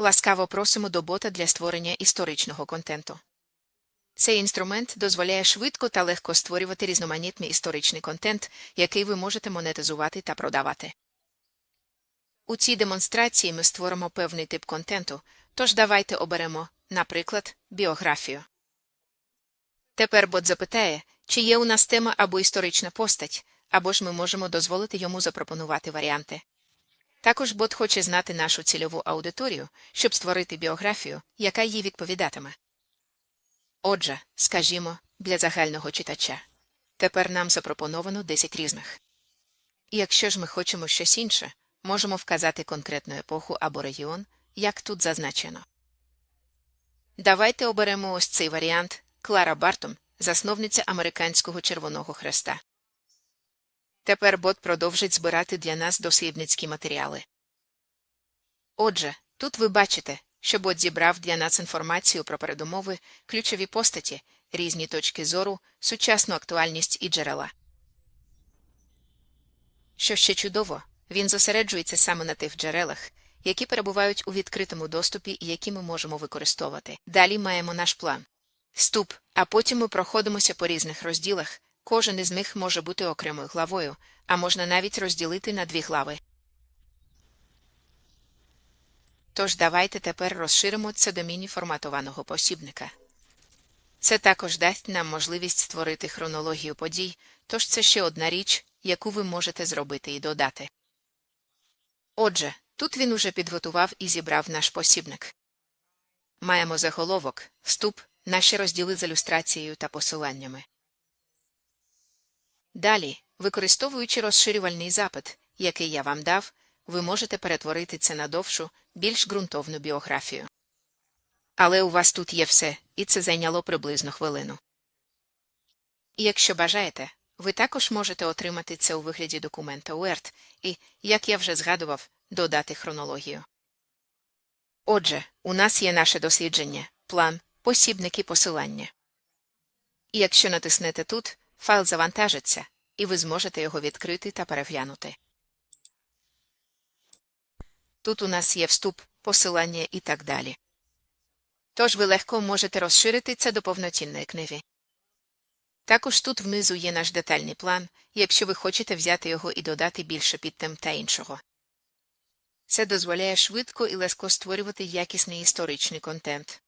Ласкаво просимо до бота для створення історичного контенту. Цей інструмент дозволяє швидко та легко створювати різноманітний історичний контент, який ви можете монетизувати та продавати. У цій демонстрації ми створимо певний тип контенту, тож давайте оберемо, наприклад, біографію. Тепер бот запитає, чи є у нас тема або історична постать, або ж ми можемо дозволити йому запропонувати варіанти. Також бот хоче знати нашу цільову аудиторію, щоб створити біографію, яка їй відповідатиме. Отже, скажімо, для загального читача. Тепер нам запропоновано 10 різних. І якщо ж ми хочемо щось інше, можемо вказати конкретну епоху або регіон, як тут зазначено. Давайте оберемо ось цей варіант Клара Бартом, засновниця Американського Червоного Хреста. Тепер бот продовжить збирати для нас дослідницькі матеріали. Отже, тут ви бачите, що бот зібрав для нас інформацію про передумови, ключові постаті, різні точки зору, сучасну актуальність і джерела. Що ще чудово, він зосереджується саме на тих джерелах, які перебувають у відкритому доступі і які ми можемо використовувати. Далі маємо наш план. Ступ, а потім ми проходимося по різних розділах, кожен із них може бути окремою главою, а можна навіть розділити на дві глави. Тож давайте тепер розширимо це до міні-форматованого посібника. Це також дасть нам можливість створити хронологію подій, тож це ще одна річ, яку ви можете зробити і додати. Отже, тут він уже підготував і зібрав наш посібник. Маємо заголовок, вступ, наші розділи з ілюстрацією та посиланнями. Далі, використовуючи розширювальний запит, який я вам дав, ви можете перетворити це на довшу, більш ґрунтовну біографію. Але у вас тут є все, і це зайняло приблизно хвилину. І якщо бажаєте, ви також можете отримати це у вигляді документа Word і, як я вже згадував, додати хронологію. Отже, у нас є наше дослідження, план, посібники посилання. І якщо натиснете тут, файл завантажиться, і ви зможете його відкрити та переглянути. Тут у нас є вступ, посилання і так далі. Тож ви легко можете розширити це до повноцінної книги. Також тут внизу є наш детальний план, якщо ви хочете взяти його і додати більше підтем та іншого. Це дозволяє швидко і легко створювати якісний історичний контент.